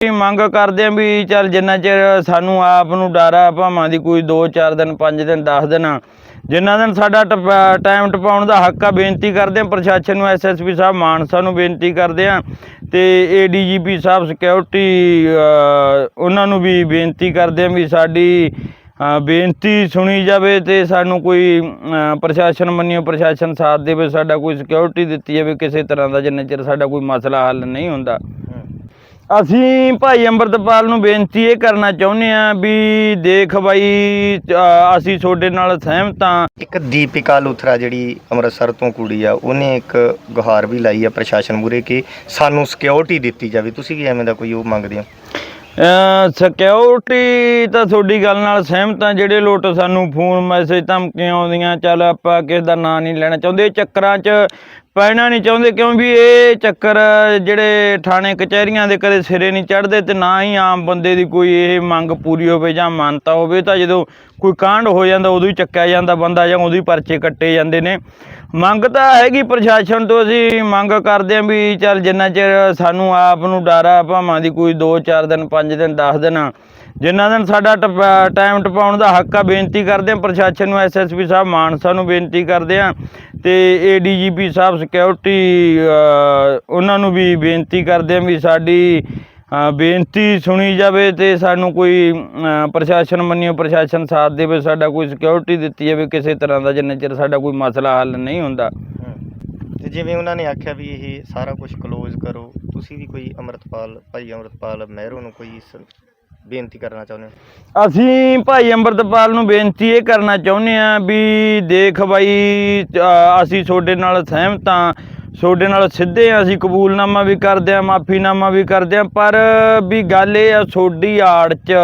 ਅਸੀਂ ਮੰਗ ਕਰਦੇ ਆਂ ਵੀ ਚੱਲ ਜਿੰਨਾ ਚਿਰ ਸਾਨੂੰ ਆਪ ਨੂੰ ਡਾਰਾ ਭਾਵਾਂ ਦੀ ਕੋਈ 2-4 ਦਿਨ 5 ਦਿਨ 10 ਦਿਨ, ਜਿੰਨਾ ਦਿਨ ਸਾਡਾ ਟਪ- ਟਾਈਮ ਟਪਾਉਣ ਦਾ ਹੱਕ ਆ, ਬੇਨਤੀ ਕਰਦੇ ਆਂ ਪ੍ਰਸ਼ਾਸਨ ਨੂੰ ਐਸਐਸਪੀ ਸਾਹਿਬ, ਮਾਨਸਾ ਨੂੰ ਬੇਨਤੀ ਕਰਦੇ ਆਂ ਤੇ ਏਡੀਜੀਪੀ ਸਾਹਿਬ ਸਿਕਿਉਰਿਟੀ ਉਹਨਾਂ ਨੂੰ ਵੀ ਬੇਨਤੀ ਕਰਦੇ ਆਂ ਵੀ ਸਾਡੀ ਬੇਨਤੀ ਸੁਣੀ ਜਾਵੇ ਤੇ ਸਾਨੂੰ ਕੋਈ ਪ੍ਰਸ਼ਾਸਨ ਮੰਨਿਓ, ਪ੍ਰਸ਼ਾਸਨ ਸਾਥ ਦੇਵੇ, ਸਾਡਾ ਕੋਈ ਸਿਕਿਉਰਿਟੀ ਦਿੱਤੀ ਜਾਵੇ, ਕਿਸੇ ਤਰ੍ਹਾਂ ਦਾ ਜਿੰਨਾ ਚਿਰ ਸਾਡਾ ਕੋਈ ਮਸਲਾ ਹੱਲ ਨਹੀਂ ਹੁੰਦਾ। ਅਸੀਂ ਭਾਈ ਅੰਮ੍ਰਿਤਪਾਲ ਨੂੰ ਬੇਨਤੀ ਇਹ ਕਰਨਾ ਚਾਹੁੰਦੇ ਆ ਵੀ ਦੇਖ ਬਾਈ ਅਸੀਂ ਤੁਹਾਡੇ ਨਾਲ ਸਹਿਮਤ ਹਾਂ। ਇੱਕ ਦੀਪਿਕਾ ਲੂਥਰਾ ਜਿਹੜੀ ਅੰਮ੍ਰਿਤਸਰ ਤੋਂ ਕੁੜੀ ਆ ਉਹਨੇ ਇੱਕ ਗੁਹਾਰ ਵੀ ਲਾਈ ਆ ਪ੍ਰਸ਼ਾਸਨ ਮੂਰੇ ਕਿ ਸਾਨੂੰ ਸਿਕਿਉਰਿਟੀ ਦਿੱਤੀ ਜਾਵੇ। ਤੁਸੀਂ ਕੀ ਐਵੇਂ ਦਾ ਕੋਈ ਉਹ ਮੰਗਦੇ ਹੋ? ਸਿਕਿਉਰਿਟੀ ਤਾਂ ਤੁਹਾਡੀ ਗੱਲ ਨਾਲ ਸਹਿਮਤ ਹਾਂ। ਜਿਹੜੇ ਲੋਟ ਸਾਨੂੰ ਫੋਨ ਮੈਸੇਜ ਧਮਕੀਆਂ ਆਉਂਦੀਆਂ ਚੱਲ ਆਪਾਂ ਕਿਸੇ ਦਾ ਨਾਂ ਨਹੀਂ ਲੈਣਾ ਚਾਹੁੰਦੇ। ਚੱਕਰਾਂ 'ਚ ਪੈਣਾ ਨਹੀਂ ਚਾਹੁੰਦੇ ਕਿਉਂ ਵੀ ਇਹ ਚੱਕਰ ਜਿਹੜੇ ਥਾਣੇ ਕਚਹਿਰੀਆਂ ਦੇ ਕਦੇ ਸਿਰੇ ਨਹੀਂ ਚੜ੍ਹਦੇ ਤੇ ਨਾ ਹੀ ਆਮ ਬੰਦੇ ਦੀ ਕੋਈ ਇਹ ਮੰਗ ਪੂਰੀ ਹੋਵੇ ਜਾਂ ਮਾਨਤਾ ਹੋਵੇ ਤਾਂ ਜਦੋਂ ਕੋਈ ਕਾਂਡ ਹੋ ਜਾਂਦਾ ਉਦੋਂ ਹੀ ਚੱਕਿਆ ਜਾਂਦਾ ਬੰਦਾ ਜਾਂ ਉਦੋਂ ਹੀ ਪਰਚੇ ਕੱਟੇ ਜਾਂਦੇ ਨੇ। ਮੰਗ ਤਾਂ ਹੈਗੀ ਪ੍ਰਸ਼ਾਸਨ ਤੋਂ, ਅਸੀਂ ਮੰਗ ਕਰਦੇ ਆਂ ਵੀ ਚੱਲ ਜਿੰਨਾ ਚਿਰ ਸਾਨੂੰ ਆਪ ਨੂੰ ਡਰ ਆ, ਭਾਵਾਂ ਦੀ ਕੋਈ 2-4 ਦਿਨ 5 ਦਿਨ 10 ਦਿਨ ਜਿੰਨਾ ਦਿਨ ਸਾਡਾ ਟਪ- ਟਾਈਮ ਟਪਾਉਣ ਦਾ ਹੱਕ ਆ, ਬੇਨਤੀ ਕਰਦੇ ਆਂ, ਪ੍ਰਸ਼ਾਸਨ ਨੂੰ ਐਸਐਸਪੀ ਸਾਹਿਬ ਮਾਨਸਾ ਨੂੰ ਬੇਨਤੀ ਕਰਦੇ ਆਂ ਤੇ ਏਡੀਜੀਪੀ ਸਾਹਿਬ ਸਿਕਿਉਰਿਟੀ ਉਹਨਾਂ ਨੂੰ ਵੀ ਬੇਨਤੀ ਕਰਦੇ ਆਂ ਵੀ ਸਾਡੀ ਬੇਨਤੀ ਸੁਣੀ ਜਾਵੇ ਤੇ ਸਾਨੂੰ ਕੋਈ ਪ੍ਰਸ਼ਾਸਨ ਮੰਨਿਓ, ਪ੍ਰਸ਼ਾਸਨ ਸਾਥ ਦੇਵੇ, ਸਾਡਾ ਕੋਈ ਸਿਕਿਉਰਿਟੀ ਦਿੱਤੀ ਜਾਵੇ, ਕਿਸੇ ਤਰ੍ਹਾਂ ਦਾ ਜਿੰਨਾ ਚਿਰ ਸਾਡਾ ਕੋਈ ਮਸਲਾ ਹੱਲ ਨਹੀਂ ਹੁੰਦਾ। ਤੇ ਜਿਵੇਂ ਉਹਨਾਂ ਨੇ ਆਖਿਆ ਵੀ ਇਹ ਸਾਰਾ ਕੁਝ ਕਲੋਜ਼ ਕਰੋ, ਤੁਸੀਂ ਵੀ ਕੋਈ ਅੰਮ੍ਰਿਤਪਾਲ, ਭਾਈ ਅੰਮ੍ਰਿਤਪਾਲ ਮਹਿਰੋ ਨੂੰ ਕੋਈ ਬੇਨਤੀ ਕਰਨਾ ਚਾਹੁੰਦੇ ਹੋ? ਅਸੀਂ ਭਾਈ ਅੰਮ੍ਰਿਤਪਾਲ ਨੂੰ ਬੇਨਤੀ ਇਹ ਕਰਨਾ ਚਾਹੁੰਦੇ ਆ ਵੀ ਦੇਖ ਬਾਈ ਅ, ਅਸੀਂ ਤੁਹਾਡੇ ਨਾਲ ਸਹਿਮਤ ਹਾਂ ਤੁਹਾਡੇ ਨਾਲ ਸਿੱਧੇ ਹਾਂ, ਅਸੀਂ ਕਬੂਲਨਾਮਾ ਵੀ ਕਰਦੇ ਆ ਮਾਫੀਨਾਮਾ ਵੀ ਕਰਦੇ ਆ ਪਰ ਵੀ ਗੱਲ ਇਹ ਆ ਤੁਹਾਡੀ ਆੜ 'ਚ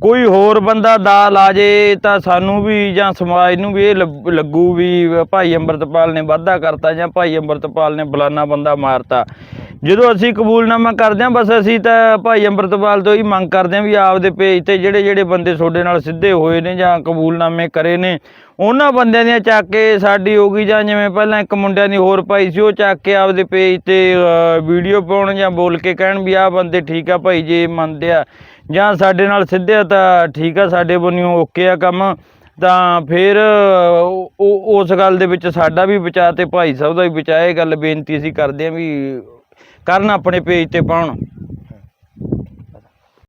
ਕੋਈ ਹੋਰ ਬੰਦਾ ਦਾਲ ਆ ਜੇ ਤਾਂ ਸਾਨੂੰ ਵੀ ਜਾਂ ਸਮਾਜ ਨੂੰ ਵੀ ਇਹ ਲੱਗ- ਲੱਗੂ ਵੀ ਭਾਈ ਅੰਮ੍ਰਿਤਪਾਲ ਨੇ ਵਾਅਦਾ ਕਰਤਾ ਜਾਂ ਭਾਈ ਅੰਮ੍ਰਿਤਪਾਲ ਨੇ ਬਲਾਨਾ ਬੰਦਾ ਮਾਰਤਾ। ਜਦੋਂ ਅਸੀਂ ਕਬੂਲਨਾਮਾ ਕਰਦੇ ਹਾਂ, ਬਸ ਅਸੀਂ ਤਾਂ ਭਾਈ ਅੰਮ੍ਰਿਤਪਾਲ ਤੋਂ ਹੀ ਮੰਗ ਕਰਦੇ ਹਾਂ ਵੀ ਆਪਦੇ ਪੇਜ ਤੇ ਜਿਹੜੇ ਜਿਹੜੇ ਬੰਦੇ ਤੁਹਾਡੇ ਨਾਲ ਸਿੱਧੇ ਹੋਏ ਨੇ ਜਾਂ ਕਬੂਲਨਾਮੇ ਕਰੇ ਨੇ, ਉਹਨਾਂ ਬੰਦਿਆਂ ਦੀਆਂ ਚੱਕ ਕੇ ਸਾਡੀ ਹੋ ਗਈ ਜਾਂ ਜਿਵੇਂ ਪਹਿਲਾਂ ਇੱਕ ਮੁੰਡਿਆਂ ਦੀ ਹੋਰ ਪਾਈ ਸੀ, ਉਹ ਚੱਕ ਕੇ ਆਪਦੇ ਪੇਜ ਤੇ ਵੀਡੀਓ ਪਾਉਣ ਜਾਂ ਬੋਲ ਕੇ ਕਹਿਣ ਵੀ ਆਹ ਬੰਦੇ ਠੀਕ ਆ ਭਾਈ ਜੇ ਮੰਨਦੇ ਆ, ਜਾਂ ਸਾਡੇ ਨਾਲ ਸਿੱਧੇ ਆ ਤਾਂ ਠੀਕ ਆ, ਸਾਡੇ ਬੰਨਿਓ ਓਕੇ ਆ ਕੰਮ। ਤਾਂ ਫਿਰ ਉਹ- ਉਸ ਗੱਲ ਦੇ ਵਿੱਚ ਸਾਡਾ ਵੀ ਬਚਾ ਤੇ ਭਾਈ ਸਾਹਿਬ ਦਾ ਵੀ ਬਚਾ ਇਹ ਗੱਲ ਬੇਨਤੀ ਅਸੀਂ ਕਰਦੇ ਹਾਂ ਵੀ ਕਰਨ ਆਪਣੇ ਪੇਜ ਤੇ ਪਾਉਣ।